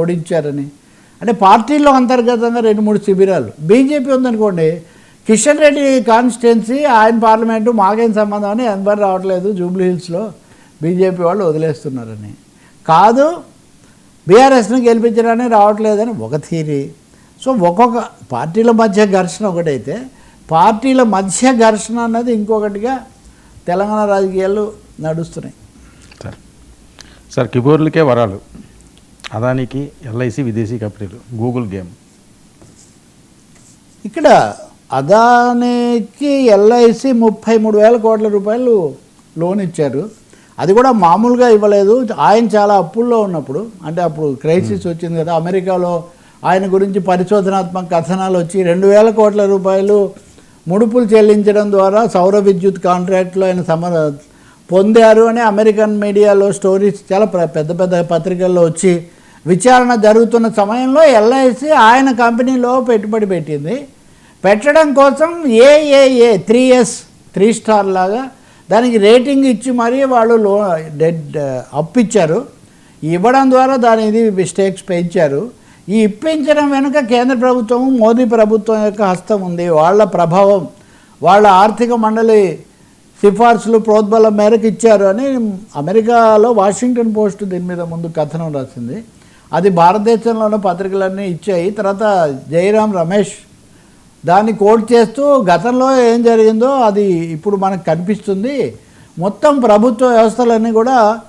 ఓడించారని. అంటే పార్టీలో అంతర్గతంగా రెండు మూడు శిబిరాలు. బీజేపీ ఉందనుకోండి కిషన్ రెడ్డి కాన్స్టిట్యున్సీ ఆయన పార్లమెంటు మాకేం సంబంధం అని ఎవరు రావట్లేదు జూబ్లీ హిల్స్లో. బీజేపీ వాళ్ళు వదిలేస్తున్నారని. కాదు బీఆర్ఎస్ను గెలిపించడానికి రావట్లేదని ఒక థీరీ. సో ఒక్కొక్క పార్టీల మధ్య ఘర్షణ ఒకటైతే పార్టీల మధ్య ఘర్షణ అన్నది ఇంకొకటిగా తెలంగాణ రాజకీయాలు నడుస్తున్నాయి. సార్ సార్ కిబోర్లకే వరాలు. అదానికి ఎల్ఐసి విదేశీ కంపెనీలు. Google game. ఇక్కడ అదానికి ఎల్ఐసి ముప్పై మూడు వేల కోట్ల రూపాయలు లోన్ ఇచ్చారు. అది కూడా మామూలుగా ఇవ్వలేదు. ఆయన చాలా అప్పుల్లో ఉన్నప్పుడు అంటే అప్పుడు క్రైసిస్ వచ్చింది కదా అమెరికాలో ఆయన గురించి పరిశోధనాత్మక కథనాలు వచ్చి రెండు వేల కోట్ల రూపాయలు ముడుపులు చెల్లించడం ద్వారా సౌర విద్యుత్ కాంట్రాక్ట్లో ఆయన సమ పొందారు అని అమెరికన్ మీడియాలో స్టోరీస్ చాలా పెద్ద పెద్ద పత్రికల్లో వచ్చి విచారణ జరుగుతున్న సమయంలో ఎల్ఐసి ఆయన కంపెనీలో పెట్టుబడి పెట్టింది. పెట్టడం కోసం AAA three S three star లాగా దానికి రేటింగ్ ఇచ్చి మరీ వాళ్ళు లో డెడ్ అప్పించారు ఇవ్వడం ద్వారా దాని ఇది మిస్టేక్స్ పెంచారు. ఈ ఇప్పించడం వెనుక కేంద్ర ప్రభుత్వం మోదీ ప్రభుత్వం యొక్క హస్తం ఉంది. వాళ్ళ ప్రభావం వాళ్ళ ఆర్థిక మండలి సిఫార్సులు ప్రోద్బలం మేరకు ఇచ్చారు అని అమెరికాలో వాషింగ్టన్ పోస్ట్ దీని మీద ముందు కథనం రాసింది. అది భారతదేశంలోని పత్రికలన్నీ ఇచ్చాయి. తర్వాత జయరాం రమేష్ దాన్ని కోట్ చేస్తూ గతంలో ఏం జరిగిందో అది ఇప్పుడు మనకు కనిపిస్తుంది. మొత్తం ప్రభుత్వ వ్యవస్థలన్నీ కూడా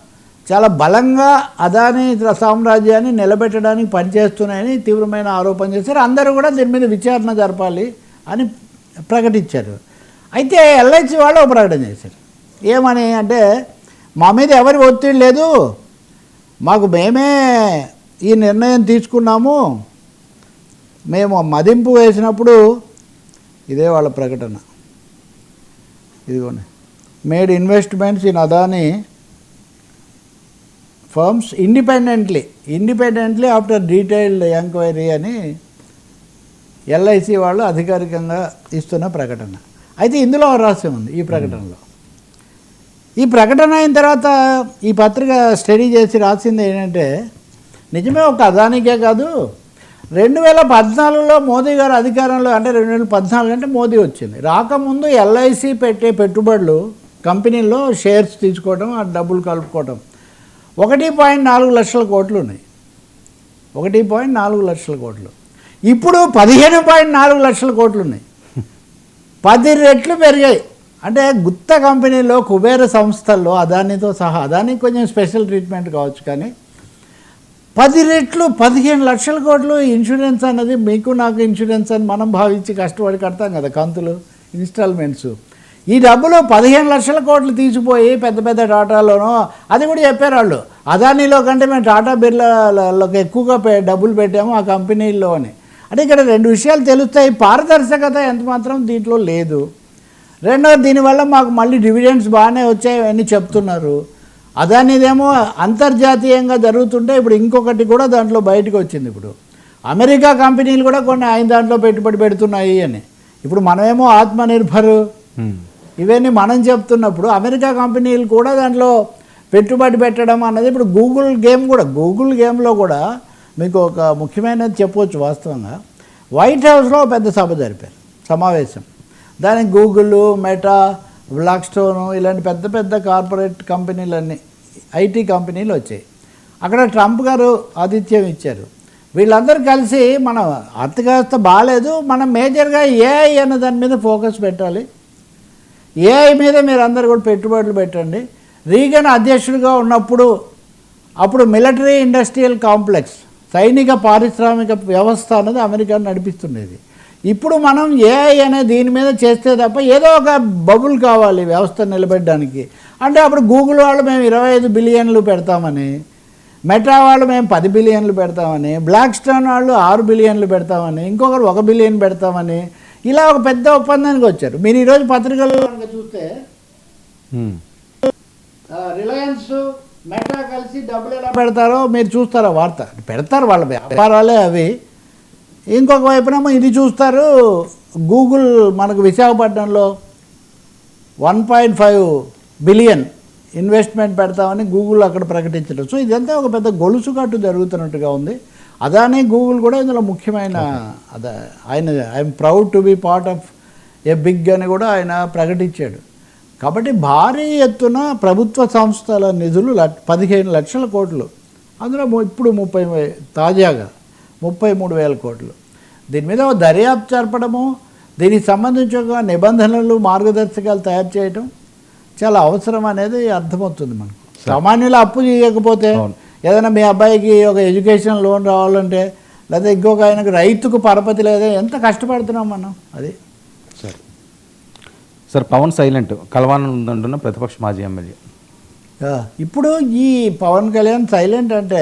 చాలా బలంగా అదాని సామ్రాజ్యాన్ని నిలబెట్టడానికి పనిచేస్తున్నాయని తీవ్రమైన ఆరోపణ చేశారు. అందరూ కూడా దీని మీద విచారణ జరపాలి అని ప్రకటించారు. అయితే ఎల్ఐసి వాళ్ళు ప్రకటన చేశారు. ఏమని అంటే మా మీద ఎవరి ఒత్తిడి లేదు. మాకు మేమే ఈ నిర్ణయం తీసుకున్నాము. మేము మదింపు వేసినప్పుడు ఇదే వాళ్ళ ప్రకటన. ఇదిగోండి. Made investments in Adani firms independently. Independently after detailed enquiry అని ఎల్ఐసి వాళ్ళు అధికారికంగా ఇస్తున్న ప్రకటన. అయితే ఇందులో రహస్యం ఉంది ఈ ప్రకటనలో. ఈ ప్రకటన అయిన తర్వాత ఈ పత్రిక స్టడీ చేసి రాసింది ఏంటంటే నిజమే ఒక అదానికే కాదు. రెండు వేల పద్నాలుగులో మోదీ గారు అధికారంలో అంటే రెండు వేల పద్నాలుగు అంటే మోదీ వచ్చింది. రాకముందు ఎల్ఐసి పెట్టే పెట్టుబడులు కంపెనీల్లో షేర్స్ తీసుకోవడం ఆ డబ్బులు కలుపుకోవడం ఒకటి పాయింట్ నాలుగు లక్షల కోట్లు ఉన్నాయి. ఒకటి పాయింట్ నాలుగు లక్షల కోట్లు. ఇప్పుడు పదిహేను పాయింట్ నాలుగు లక్షల కోట్లు ఉన్నాయి. పది రెట్లు పెరిగాయి. అంటే గుత్త కంపెనీలో కుబేర సంస్థల్లో అదానితో సహా అదానికి కొంచెం స్పెషల్ ట్రీట్మెంట్ కావచ్చు కానీ పది రెట్లు పదిహేను లక్షల కోట్లు ఇన్సూరెన్స్ అన్నది మీకు నాకు ఇన్సూరెన్స్ అని మనం భావించి కష్టపడి కడతాం కదా కంతులు ఇన్స్టాల్మెంట్స్. ఈ డబ్బులు పదిహేను లక్షల కోట్లు తీసిపోయి పెద్ద పెద్ద టాటాలోనో అది కూడా చెప్పారు వాళ్ళు. అదానీలో కంటే మేము టాటా బిర్లాలోకి ఎక్కువగా పె డబ్బులు పెట్టాము ఆ కంపెనీల్లో అని. అంటే ఇక్కడ రెండు విషయాలు తెలుస్తాయి. పారదర్శకత ఎంత మాత్రం దీంట్లో లేదు. రెండో దీనివల్ల మాకు మళ్ళీ డివిడెండ్స్ బాగానే వచ్చాయి అని చెప్తున్నారు. అదానిదేమో అంతర్జాతీయంగా జరుగుతుంటే ఇప్పుడు ఇంకొకటి కూడా దాంట్లో బయటకు వచ్చింది ఇప్పుడు. అమెరికా కంపెనీలు కూడా కొన్ని ఆయన దాంట్లో పెట్టుబడి పెడుతున్నాయి అని. ఇప్పుడు మనమేమో ఆత్మనిర్భర్. ఇవన్నీ మనం చెప్తున్నప్పుడు అమెరికా కంపెనీలు కూడా దాంట్లో పెట్టుబడి పెట్టడం అన్నది ఇప్పుడు గూగుల్ గేమ్ కూడా గూగుల్ గేమ్లో కూడా మీకు ఒక ముఖ్యమైనది చెప్పవచ్చు వాస్తవంగా. వైట్ హౌస్లో పెద్ద సభ జరిపారు సమావేశం. దానికి గూగుల్ మెటా బ్లాక్ స్టోన్ ఇలాంటి పెద్ద పెద్ద కార్పొరేట్ కంపెనీలన్నీ ఐటీ కంపెనీలు వచ్చాయి. అక్కడ ట్రంప్ గారు ఆతిథ్యం ఇచ్చారు. వీళ్ళందరూ కలిసి మన ఆర్థిక వ్యవస్థ బాగాలేదు మనం మేజర్గా ఏఐ అనే దాని మీద ఫోకస్ పెట్టాలి. ఏఐ మీద మీరు అందరు కూడా పెట్టుబడులు పెట్టండి. రీగన్ అధ్యక్షుడిగా ఉన్నప్పుడు అప్పుడు మిలిటరీ ఇండస్ట్రియల్ కాంప్లెక్స్ సైనిక పారిశ్రామిక వ్యవస్థ అనేది అమెరికా నడిపిస్తుండేది. ఇప్పుడు మనం ఏఐ అనే దీని మీద చేస్తే తప్ప ఏదో ఒక బబుల్ కావాలి వ్యవస్థ నిలబెట్టడానికి. అంటే అప్పుడు గూగుల్ వాళ్ళు మేము ఇరవై ఐదు బిలియన్లు పెడతామని మెటా వాళ్ళు మేము పది బిలియన్లు పెడతామని బ్లాక్ స్టోన్ వాళ్ళు ఆరు బిలియన్లు పెడతామని ఇంకొకరు ఒక బిలియన్ పెడతామని ఇలా ఒక పెద్ద ఒప్పందానికి వచ్చారు. మీరు ఈరోజు పత్రికల్లో కనుక చూస్తే. రిలయన్స్ మెటా కలిసి డబ్బులు ఎలా పెడతారో మీరు చూస్తారా వార్త? పెడతారు వాళ్ళ వ్యాపారాలే అవి. ఇంకొక వైపునేమో ఇది చూస్తారు. గూగుల్ మనకు విశాఖపట్నంలో one point five billion investment పెడతామని గూగుల్ అక్కడ ప్రకటించడం. సో ఇదంతా ఒక పెద్ద గొలుసుకట్టు జరుగుతున్నట్టుగా ఉంది. అదానే గూగుల్ కూడా ఇందులో ముఖ్యమైన అదే ఆయన I'm proud to be part of a big అని కూడా ఆయన ప్రకటించాడు. కాబట్టి భారీ ఎత్తున ప్రభుత్వ సంస్థల నిధులు పదిహేను లక్షల కోట్లు. అందులో ఇప్పుడు ముప్పై తాజాగా ముప్పై మూడు వేల కోట్లు. దీని మీద దర్యాప్తు జరపడము దీనికి సంబంధించి ఒక నిబంధనలు మార్గదర్శకాలు తయారు చేయడం చాలా అవసరం అనేది అర్థమవుతుంది మనకు. సామాన్యులు అప్పు చేయకపోతే. ఏదైనా మీ అబ్బాయికి ఒక ఎడ్యుకేషన్ లోన్ రావాలంటే లేదా ఇంకొక ఆయనకు రైతుకు పరపతి లేదా ఎంత కష్టపడుతున్నాం మనం అది? సార్. సార్ పవన్ సైలెంట్ కలవానంటున్న ప్రతిపక్ష మాజీ ఎమ్మెల్యే. ఇప్పుడు ఈ పవన్ కళ్యాణ్ సైలెంట్ అంటే